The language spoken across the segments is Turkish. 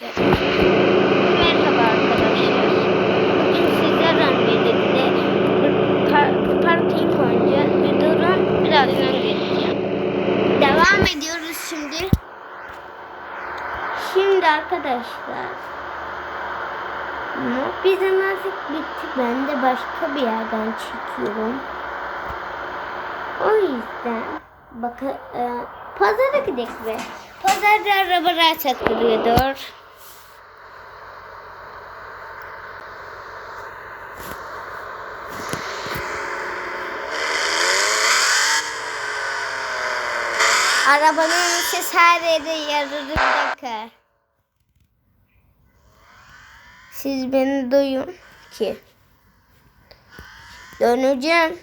Merhaba arkadaşlar. Bugün birlikte bir par parking oynayacağız. Bir durun birazdan geçeceğim. Devam ediyoruz şimdi. Şimdi arkadaşlar. Bizim artık bitti. Ben de başka bir yerden çekiyorum. O yüzden bakın e, pazara gidelim. Pazarda arabalar satılıyordur. Arabanın ses her yere yarılır bir dakika. Siz beni duyun ki. Döneceğim.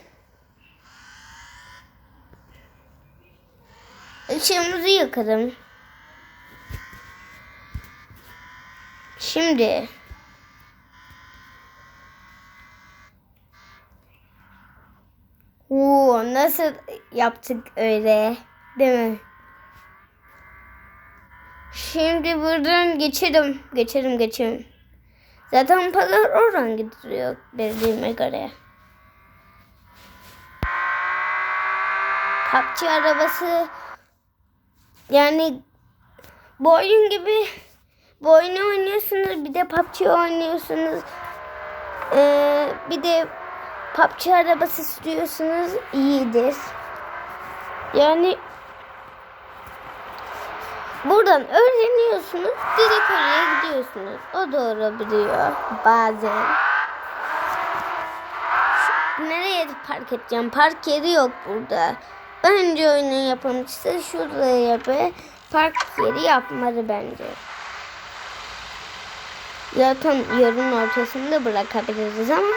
Işığımızı yakalım. Şimdi. Oo, nasıl yaptık öyle? Değil mi? Şimdi buradan geçelim. Geçelim geçelim. Zaten pazar oradan gidiyor bildiğime göre. PUBG arabası yani bu oyun gibi bu oyunu oynuyorsunuz bir de PUBG oynuyorsunuz. Ee, bir de PUBG arabası sürüyorsunuz iyidir. Yani buradan öğreniyorsunuz direkt oraya gidiyorsunuz. O doğru biliyor bazen. Şu- Nereye park edeceğim? Park yeri yok burada. Bence oyunun yapımcısı şuraya yapı park yeri yapmalı bence. Zaten yarın ortasında bırakabiliriz ama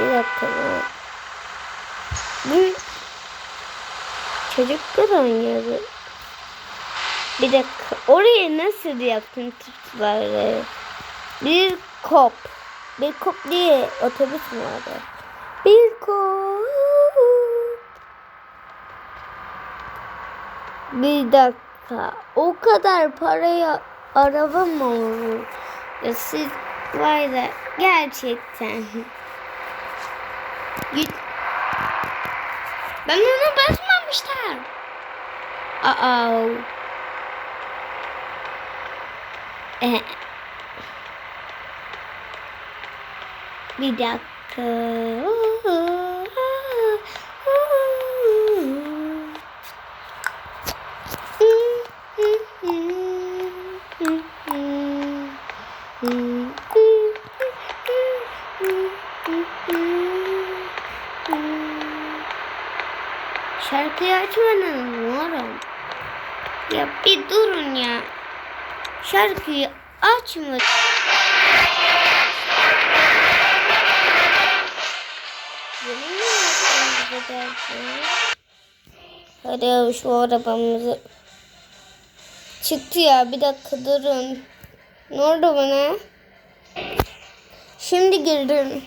bir dakika. Bu çocuklar oynuyordu. Bir dakika. Oraya nasıl yaptın tıpları? Bir kop. Bir kop diye otobüs mü vardı? Bir kop. Bir dakika. O kadar paraya araba mı olur? Ya siz var ya gerçekten. Git. Ben ona basmamışlar. Aa. Eh. Bir dakika. Şarkıyı açmadın oğlum. Ya bir durun ya. Şarkıyı açma. Yemin mi yaptın bize dersin? Hadi şu arabamızı. Çıktı ya bir dakika durun. Ne oldu bana? Şimdi girdim.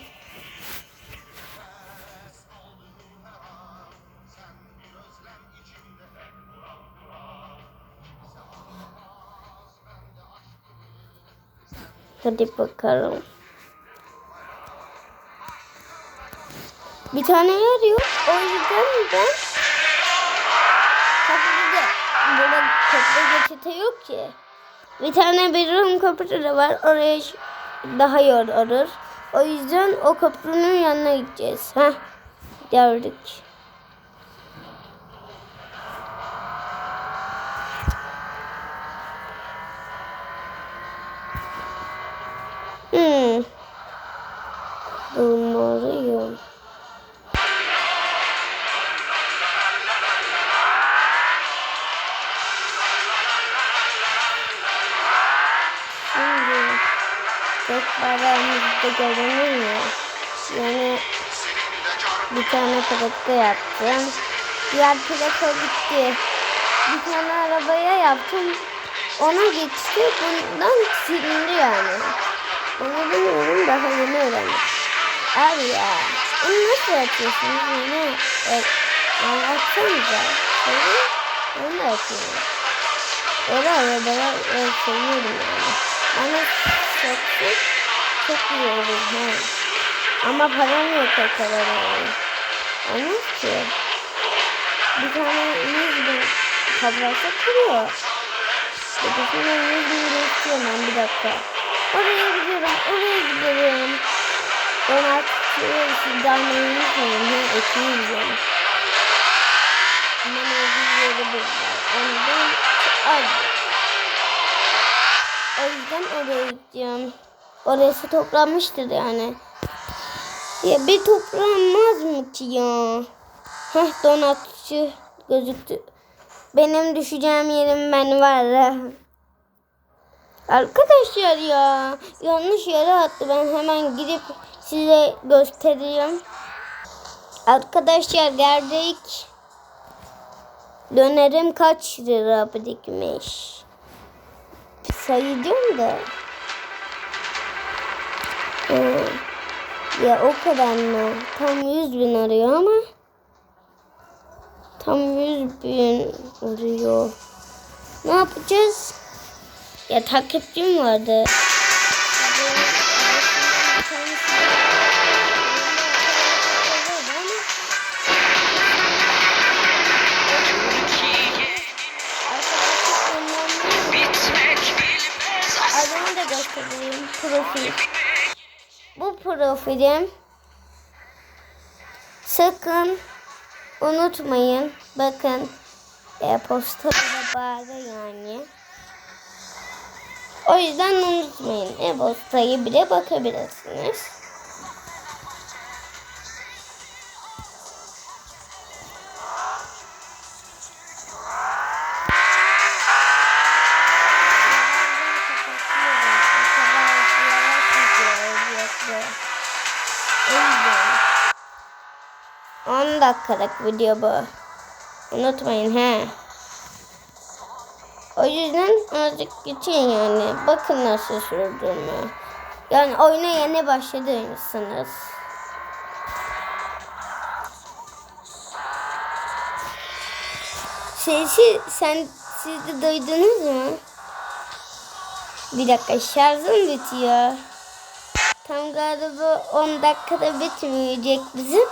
Hadi bakalım. Bir tane yer yok. O yüzden ben kapıda böyle kapıda geçite yok ki. Bir tane bedroom kapısı da var. Oraya daha yol alır. O yüzden o köprünün yanına gideceğiz. Heh. Gördük. Hmm. Umarım. Şimdi tek paramızda görünüyor. Yani bir tane plaka yaptım. Diğer plaka gitti. Bir tane arabaya yaptım. Ona geçti. Bundan silindi yani. Onu bilmiyorum daha yeni öğrendim. Abi ya. Onu nasıl yapıyorsunuz yine? Evet. Anlatsanıza. Söyle. Onu da yapıyorum. Öyle arabalar evet, seviyorum yani. Bana satsın çok iyi olur. He. Ama param yok o kadar yani. Olmaz ki. Bir tane 100 bin kabrasa kırıyor. Ötesine 100 bin istiyorum ben bir dakika. Oraya gidiyorum, oraya gidiyorum. Ben artık sizden unutmayın. Ben eti yiyeceğim. Hemen özür yeri buldular. Ondan az. O yüzden oraya gideceğim. Orası toplanmıştır yani. Ya bir toplanmaz mı ki ya? Heh donatçı gözüktü. Benim düşeceğim yerim ben var. Arkadaşlar ya yanlış yere attı. Ben hemen gidip size göstereyim. Arkadaşlar geldik. Dönerim kaç lira birikmiş? Sayacağım da. Ee, ya o kadar mı? Tam 100 bin arıyor ama. Tam 100 bin arıyor. Ne yapacağız? Ya takipçim vardı. Adımı da göstereyim. Profil. Bu profilim. Sakın unutmayın. Bakın. E-postada bağlı yani. O yüzden unutmayın. E-postayı bile bakabilirsiniz. Dakikalık video bu. Unutmayın he. O yüzden azıcık geçin yani. Bakın nasıl sürdüğümü. Yani oyuna yeni başladıymışsınız. Sesi sen siz de duydunuz mu? Bir dakika şarjım bitiyor. Tam galiba 10 dakikada bitmeyecek bizim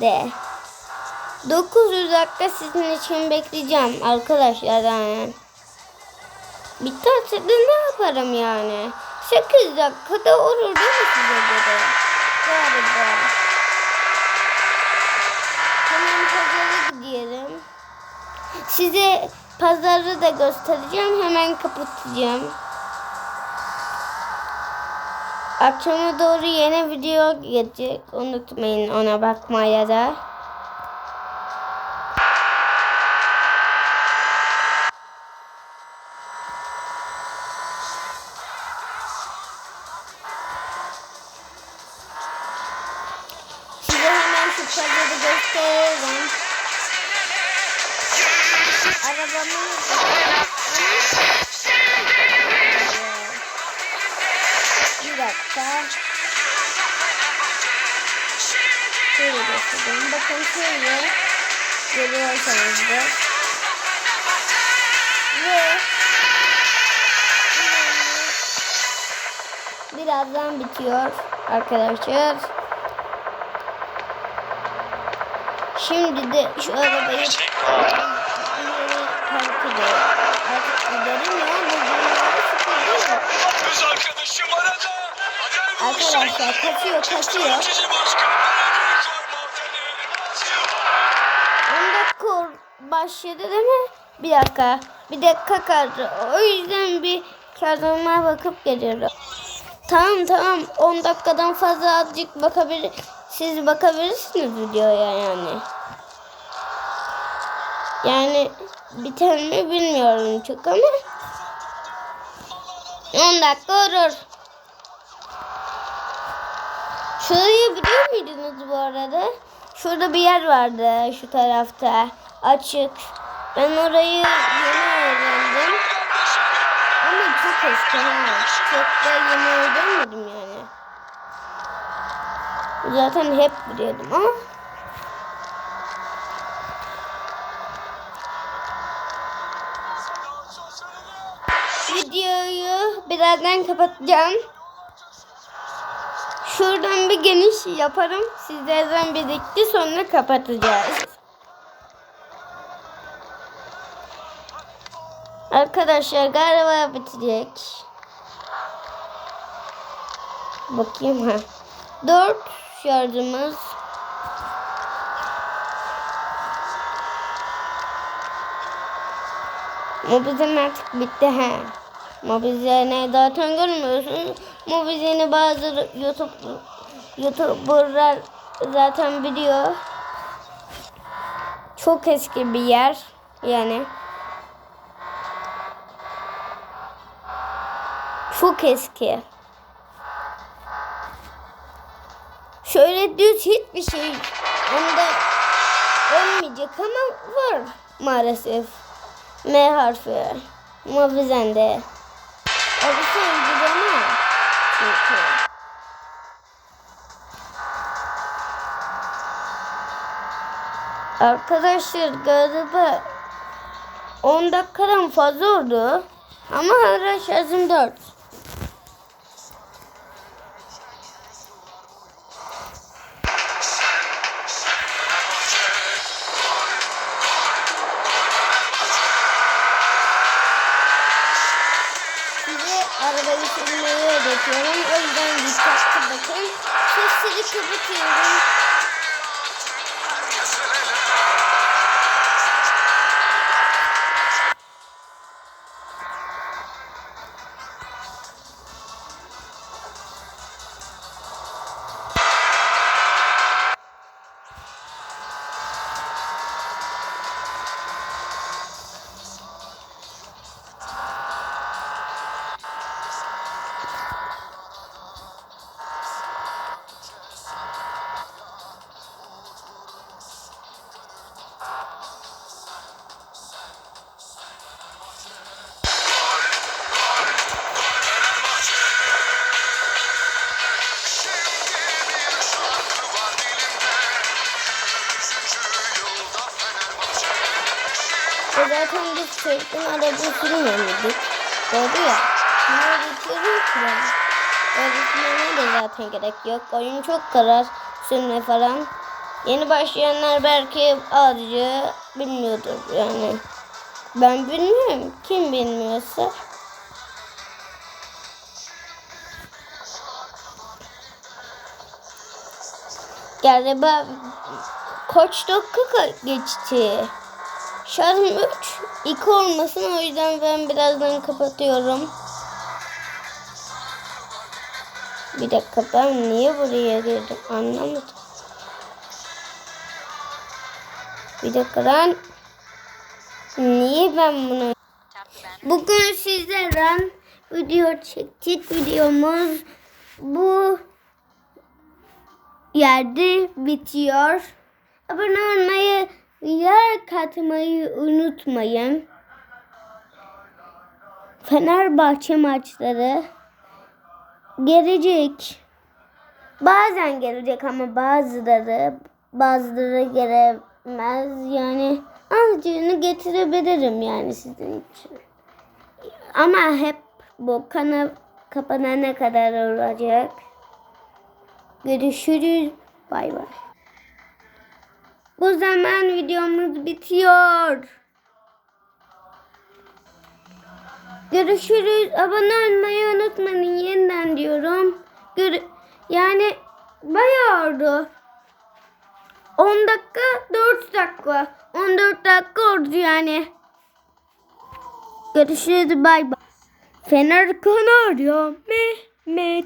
de. 900 dakika sizin için bekleyeceğim arkadaşlar yani. Biterse de ne yaparım yani? 8 dakikada olur değil mi size göre? Galiba. Hemen pazara gidiyorum. Size pazarı da göstereceğim. Hemen kapatacağım. Akşama doğru yeni video gelecek. Unutmayın ona bakmaya da. Şöyle. Görüyorsanız da. Ve birazdan bitiyor arkadaşlar. Şimdi de şu arabayı park. Artık ya. Acayip Arkadaşlar kaçıyor kaçıyor. Başladı değil mi? Bir dakika. Bir dakika kaldı. O yüzden bir kağıdıma bakıp geliyorum. Tamam tamam. 10 dakikadan fazla azıcık bakabilir. Siz bakabilirsiniz videoya yani. Yani biter mi bilmiyorum çok ama 10 dakika olur. Şurayı biliyor muydunuz bu arada? Şurada bir yer vardı şu tarafta. Açık. Ben orayı yeni öğrendim. Ama çok eski ha. Çok da yeni öğrenmedim yani. Zaten hep biliyordum ama. videoyu birazdan kapatacağım. Şuradan bir geniş yaparım. Sizlerden birlikte sonra kapatacağız. Arkadaşlar galiba bitecek. Bakayım ha. Dört şarjımız. Mobizen artık bitti ha. Mobizen'i zaten görmüyorsunuz. Mobizen'i bazı YouTube YouTuber'lar zaten biliyor. Çok eski bir yer yani. Çok eski. Şöyle düz hiçbir şey onda olmayacak ama var maalesef. M harfi. Mavizende. O bir şey uygulama. Çünkü. Arkadaşlar galiba 10 dakikadan fazla oldu. Ama hala şarjım 4. Sesleri kapatıyorum. E zaten biz çocuktan araba sürmemedik. Doğru ya. Ne öğretiyorum ki ben? Öğretmene de zaten gerek yok. Oyun çok karar sürme falan. Yeni başlayanlar belki azıcık bilmiyordur yani. Ben bilmiyorum. Kim bilmiyorsa. Galiba kaç dakika geçti? Şarjım 3. 2 olmasın o yüzden ben birazdan kapatıyorum. Bir dakika ben niye buraya girdim anlamadım. Bir dakika lan. Niye ben bunu... Bugün sizlerden video çektik. Videomuz bu yerde bitiyor. Abone olmayı, yer katmayı unutmayın. Fenerbahçe maçları gelecek. Bazen gelecek ama bazıları bazıları gelemez. Yani azıcığını getirebilirim yani sizin için. Ama hep bu kanal kapanana kadar olacak. Görüşürüz. Bay bay. Bu zaman videomuz bitiyor. Görüşürüz. Abone olmayı unutmayın. Yeniden diyorum. Gör yani bayağı oldu. 10 dakika 4 dakika. 14 dakika oldu yani. Görüşürüz. Bay bay. Fener Kanarya. Mehmet.